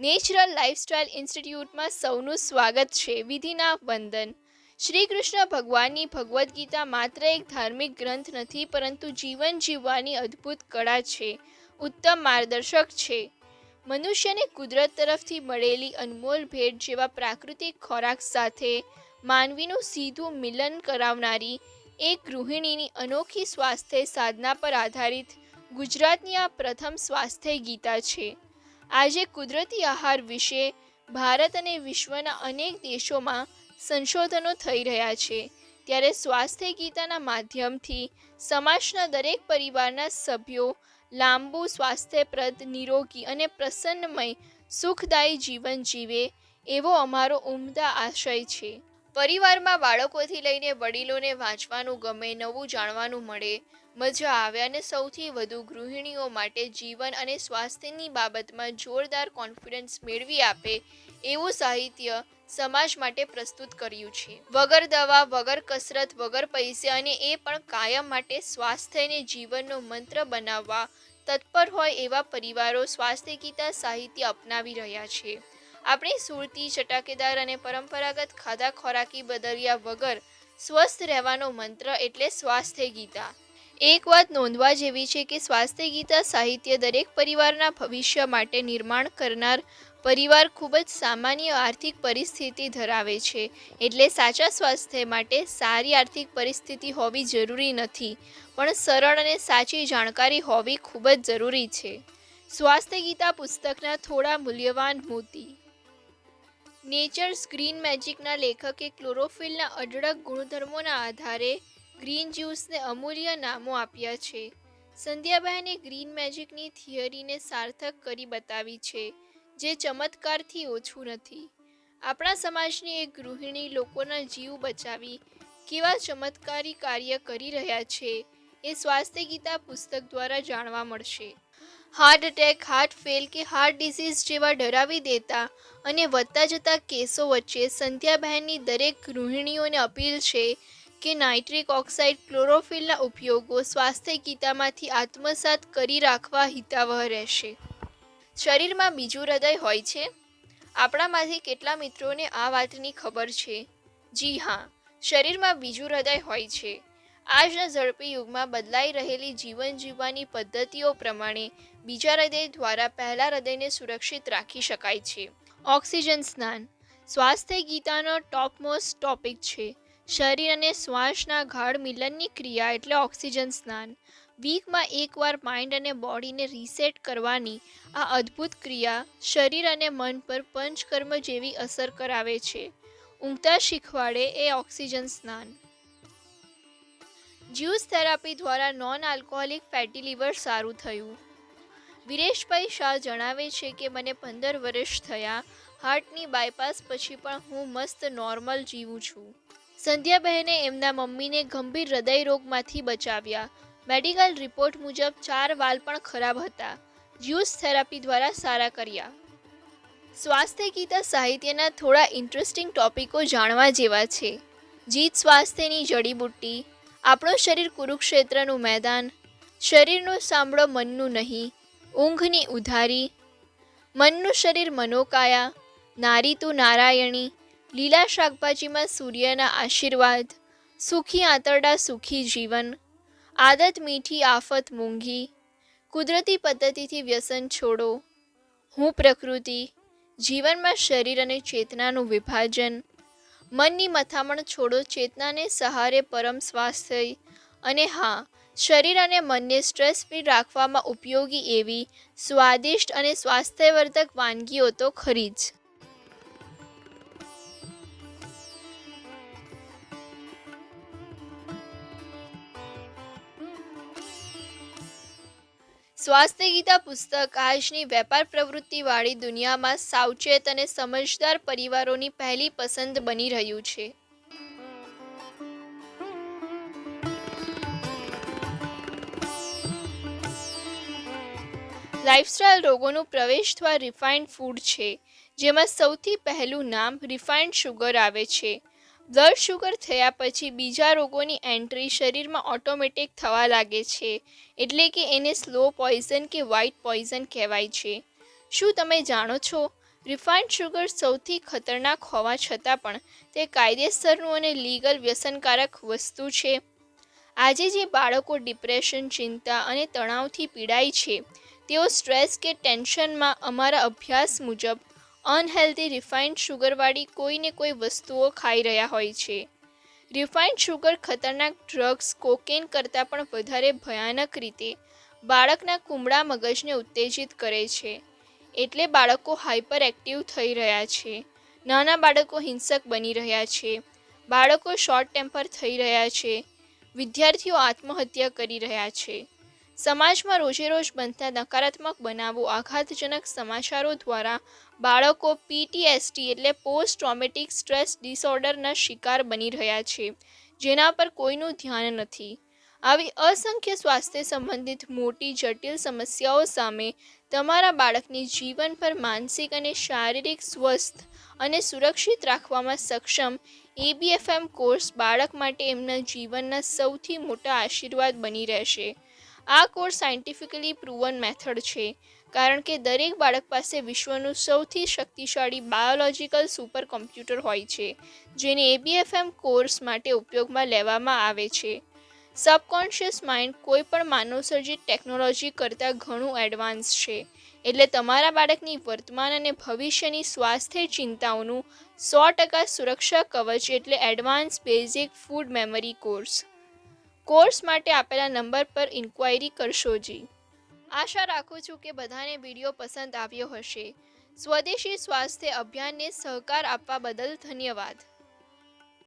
Natural lifestyle ઇન્સ્ટિટ્યૂટમાં સૌનું સ્વાગત છે. વિધિના વંદન. શ્રી કૃષ્ણ ભગવાનની ભગવદ્ ગીતા માત્ર એક ધાર્મિક ગ્રંથ નથી, પરંતુ જીવન જીવવાની અદ્ભુત કળા છે. ઉત્તમ માર્ગદર્શક છે. મનુષ્યને કુદરત તરફથી મળેલી અનમોલ ભેટ જેવા પ્રાકૃતિક ખોરાક સાથે માનવીનું સીધું મિલન કરાવનારી એક ગૃહિણીની અનોખી સ્વાસ્થ્ય સાધના પર આધારિત ગુજરાતની આ પ્રથમ સ્વાસ્થ્ય ગીતા છે. આજે કુદરતી આહાર વિશે ભારત અને વિશ્વના અનેક દેશોમાં સંશોધનો થઈ રહ્યા છે. ત્યારે સ્વાસ્થ્ય ગીતાના માધ્યમથી સમાજના દરેક પરિવારના સભ્યો લાંબુ સ્વાસ્થ્યપ્રદ, નિરોગી અને પ્રસન્નમય, સુખદાયી જીવન જીવે એવો અમારો ઉમદા આશય છે. પરિવારમાં બાળકોથી લઈને વડીલોને વાંચવાનું ગમે, નવું જાણવાનું મળે, મજા આવે અને સૌથી વધુ ગૃહિણીઓ માટે જીવન અને સ્વાસ્થ્યની બાબતમાં જોરદાર કોન્ફિડન્સ મેળવી આપે એવું સાહિત્ય સમાજ માટે પ્રસ્તુત કર્યું છે. વગર દવા, વગર કસરત, વગર પૈસે અને એ પણ કાયમ માટે સ્વાસ્થ્યને જીવનનો મંત્ર બનાવવા તત્પર હોય એવા પરિવારો સ્વાસ્થ્ય ગીતા સાહિત્ય અપનાવી રહ્યા છે. આપણી સુરતી, ચટાકેદાર અને પરંપરાગત ખાધા ખોરાકી બદલ્યા વગર સ્વસ્થ રહેવાનો મંત્ર એટલે સ્વાસ્થ્ય ગીતા. એક વાત નોંધવા જેવી છે કે સ્વાસ્થ્ય ગીતા સાહિત્ય દરેક પરિવારના ભવિષ્ય માટે નિર્માણ કરનાર પરિવાર ખૂબ જ સામાન્ય આર્થિક પરિસ્થિતિ ધરાવે છે. એટલે સાચા સ્વાસ્થ્ય માટે સારી આર્થિક પરિસ્થિતિ હોવી જરૂરી નથી, પણ સરળ અને સાચી જાણકારી હોવી ખૂબ જ જરૂરી છે. સ્વાસ્થ્ય ગીતા પુસ્તકના થોડા મૂલ્યવાન મોતી નેચર્સ ગ્રીન મેજિકના લેખકે ક્લોરોફિલના અઢળક ગુણધર્મોના આધારે ગ્રીન જ્યુસને અમૂલ્ય નામો આપ્યા છે. સંધ્યાબહેને ગ્રીન મેજિકની થિયરીને સાર્થક કરી બતાવી છે, જે ચમત્કારથી ઓછું નથી. આપણા સમાજની એક ગૃહિણી લોકોના જીવ બચાવી કેવા ચમત્કારી કાર્ય કરી રહ્યા છે, એ સ્વાસ્થ્ય ગીતા પુસ્તક દ્વારા જાણવા મળશે. હાર્ટ એટેક, હાર્ટ ફેલ કે હાર્ટ ડિસીઝ જેવા ડરાવી દેતા અને વધતા જતા કેસો વચ્ચે સંધ્યાબહેનની દરેક ગૃહિણીઓને અપીલ છે કે નાઇટ્રિક ઓક્સાઇડ ક્લોરોફિલના ઉપયોગો સ્વાસ્થ્ય ગીતામાંથી આત્મસાત કરી રાખવા હિતાવહ રહેશે. શરીરમાં બીજું હૃદય હોય છે? આપણામાંથી કેટલા મિત્રોને આ વાતની ખબર છે? જી હા, શરીરમાં બીજું હૃદય હોય છે. આજના ઝડપી યુગમાં બદલાઈ રહેલી જીવન જીવવાની પદ્ધતિઓ પ્રમાણે બીજા હૃદય દ્વારા પહેલા હૃદયને સુરક્ષિત રાખી શકાય છે. ઓક્સિજન સ્નાન. સ્વાસ્થ્ય ગીતાનો ટોપમોસ્ટ ટોપિક છે. શરીર અને શ્વાસના ગાઢ મિલનની ક્રિયા એટલે ઓક્સિજન સ્નાન. વીકમાં એકવાર માઇન્ડ અને બોડીને રીસેટ કરવાની આ અદ્ભુત ક્રિયા શરીર અને મન પર પંચકર્મ જેવી અસર કરાવે છે. ઊંઘતા શીખવાડે એ ઓક્સિજન સ્નાન. જ્યુસ થેરાપી દ્વારા નોન આલ્કોહોલિક ફેટી લીવર સારું થયું. વિરેશભાઈ શાહ જણાવે છે કે, મને પંદર વર્ષ થયા. હાર્ટની બાયપાસ પછી પણ હું મસ્ત નોર્મલ જીવું છું. સંધ્યાબહેને એમના મમ્મીને ગંભીર હૃદયરોગમાંથી બચાવ્યા. મેડિકલ રિપોર્ટ મુજબ ચાર વાલ પણ ખરાબ હતા. જ્યુસ થેરાપી દ્વારા સારા કર્યા. સ્વાસ્થ્ય ગીતા સાહિત્યના થોડા ઇન્ટરેસ્ટિંગ ટોપિકો જાણવા જેવા છે. જીત સ્વાસ્થ્યની જડીબુટ્ટી આપણું શરીર કુરુક્ષેત્રનું મેદાન, શરીરનું સાંભળો મનનું નહીં, ઊંઘની ઉધારી, મનનું શરીર મનોકાયા, નારી તું નારાયણી, લીલા શાકભાજીમાં સૂર્યના આશીર્વાદ, સુખી આંતરડા સુખી જીવન, આદત મીઠી આફત મૂંઘી કુદરતી પદ્ધતિથી વ્યસન છોડો, હું પ્રકૃતિ, જીવનમાં શરીર અને ચેતનાનું વિભાજન મનની મથામણ છોડો, ચેતનાને સહારે પરમ સ્વાસ્થ્ય અને હા, શરીર અને મનને સ્ટ્રેસ ફ્રી રાખવામાં ઉપયોગી એવી સ્વાદિષ્ટ અને સ્વાસ્થ્યવર્ધક વાનગીઓ તો ખરી જ. સ્વાસ્થ્ય ગીતા પુસ્તક આજની વેપાર પ્રવૃત્તિવાળી દુનિયામાં સાવચેત અને સમજદાર પરિવારોની પહેલી પસંદ બની રહ્યું છે. લાઇફસ્ટાઇલ રોગોનું થવા રિફાઇન્ડ ફૂડ છે, જેમાં સૌથી પહેલું નામ રિફાઇન્ડ શુગર આવે છે. બ્લડ શુગર થયા પછી બીજા રોગોની એન્ટ્રી શરીરમાં ઓટોમેટિક થવા લાગે છે. એટલે કે એને સ્લો પોઈઝન કે વ્હાઇટ પોઈઝન કહેવાય છે. શું તમે જાણો છો? રિફાઇન્ડ શુગર સૌથી ખતરનાક હોવા છતાં પણ તે કાયદેસરનું અને લીગલ વ્યસનકારક વસ્તુ છે. આજે જે બાળકો ડિપ્રેશન, ચિંતા અને તણાવથી પીડાય છે, તેઓ સ્ટ્રેસ કે ટેન્શનમાં અમારા અભ્યાસ મુજબ અનહેલ્ધી રિફાઇન્ડ શુગરવાળી કોઈને કોઈ વસ્તુઓ ખાઈ રહ્યા હોય છે. રિફાઇન્ડ શુગર ખતરનાક ડ્રગ્સ કોકેન કરતાં પણ વધારે ભયાનક રીતે બાળકના કુમળા મગજને ઉત્તેજિત કરે છે. એટલે બાળકો હાઇપર એક્ટિવ થઈ રહ્યા છે. નાના બાળકો હિંસક બની રહ્યા છે. બાળકો શોર્ટ ટેમ્પર થઈ રહ્યા છે. વિદ્યાર્થીઓ આત્મહત્યા કરી રહ્યા છે. સમાજમાં રોજેરોજ બનતા નકારાત્મક બનાવો આઘાતજનક સમાચારો દ્વારા બાળકો પીટીએસટી એટલે પોસ્ટ ટ્રોમેટિક સ્ટ્રેસ ડિસઓર્ડરના શિકાર બની રહ્યા છે, જેના પર કોઈનું ધ્યાન નથી. આવી અસંખ્ય સ્વાસ્થ્ય સંબંધિત મોટી જટિલ સમસ્યાઓ સામે તમારા બાળકની જીવન પર માનસિક અને શારીરિક સ્વસ્થ અને સુરક્ષિત રાખવામાં સક્ષમ એબીએફએમ કોર્સ બાળક માટે એમના જીવનના સૌથી મોટા આશીર્વાદ બની રહેશે. આ કોર્સ સાયન્ટિફિકલી પ્રૂવન મેથડ છે, કારણ કે દરેક બાળક પાસે વિશ્વનું સૌથી શક્તિશાળી બાયોલોજિકલ સુપર કોમ્પ્યુટર હોય છે, જેને એબીએફએમ કોર્સ માટે ઉપયોગમાં લેવામાં આવે છે. સબકોન્શિયસ માઇન્ડ કોઈ પણ માનવસર્જિત ટેકનોલોજી કરતાં ઘણું એડવાન્સ છે, એટલે તમારા બાળકની વર્તમાન અને ભવિષ્યની સ્વાસ્થ્ય ચિંતાઓનું સો ટકા સુરક્ષા કવચ એટલે advance basic food memory course. Course માટે આપેલા નંબર પર ઇન્ક્વાયરી કરશો જી. આશા રાખું છું કે બધાને વીડિયો પસંદ આવ્યો હશે. સ્વદેશી સ્વાસ્થ્ય અભિયાનને સહકાર આપવા બદલ ધન્યવાદ.